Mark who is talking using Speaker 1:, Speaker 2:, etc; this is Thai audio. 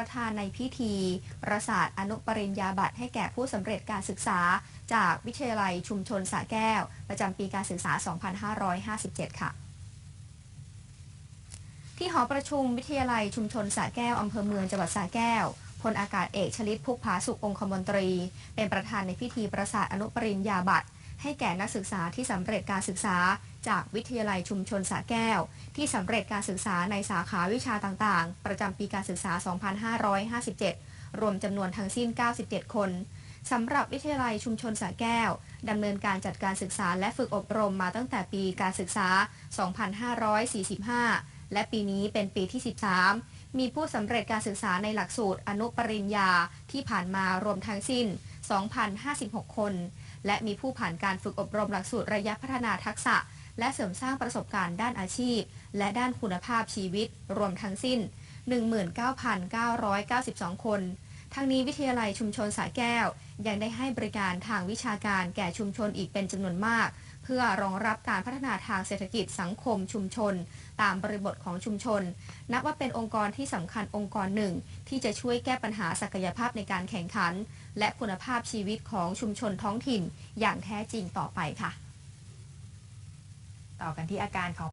Speaker 1: ประธานในพิธีประสาทอนุปริญญาบัตรให้แก่ผู้สำเร็จการศึกษา จากวิทยาลัยชุมชนสระแก้ว ประจำปีการศึกษา 2557 ค่ะที่หอประชุมวิทยาลัยชุมชนสระแก้ว อำเภอเมืองจังหวัดสระแก้ว พลอากาศเอกชลิตพุกผาสุของคมนตรี เป็นประธานในพิธีประสาทอนุปริญญาบัตร ให้แก่นักศึกษาที่สำเร็จการศึกษา จากวิทยาลัยชุมชนสระแก้ว ที่สำเร็จการศึกษาในสาขาวิชาต่างๆ ประจำปีการศึกษา 2557 รวมจำนวนทั้งสิ้น 97 คนสำหรับวิทยาลัยชุมชนสระแก้วดำเนินการจัดการศึกษาและฝึกอบรมมาตั้งแต่ปีการศึกษา 2545 และปีนี้เป็นปีที่ 13 มีผู้สำเร็จการศึกษาในหลักสูตรอนุปริญญาที่ผ่านมารวมทั้งสิ้น 2,056 คน และมีผู้ผ่านการฝึกอบรมหลักสูตรระยะพัฒนาทักษะ และเสริมสร้างประสบการณ์ด้านอาชีพ และด้านคุณภาพชีวิต รวมทั้งสิ้น 19,992 คน ทั้งนี้วิทยาลัยชุมชนสระแก้ว ยังได้ให้บริการทางวิชาการแก่ชุมชนอีกเป็นจำนวนมาก เพื่อรองรับการพัฒนาทางเศรษฐกิจสังคมชุมชน ตามบริบทของชุมชน นับว่าเป็นองค์กรที่สำคัญองค์กรหนึ่ง ที่จะช่วยแก้ปัญหาศักยภาพในการแข่งขัน และคุณภาพชีวิตของชุมชนท้องถิ่น อย่างแท้จริงต่อไปค่ะ
Speaker 2: ต่อกันที่อาการของ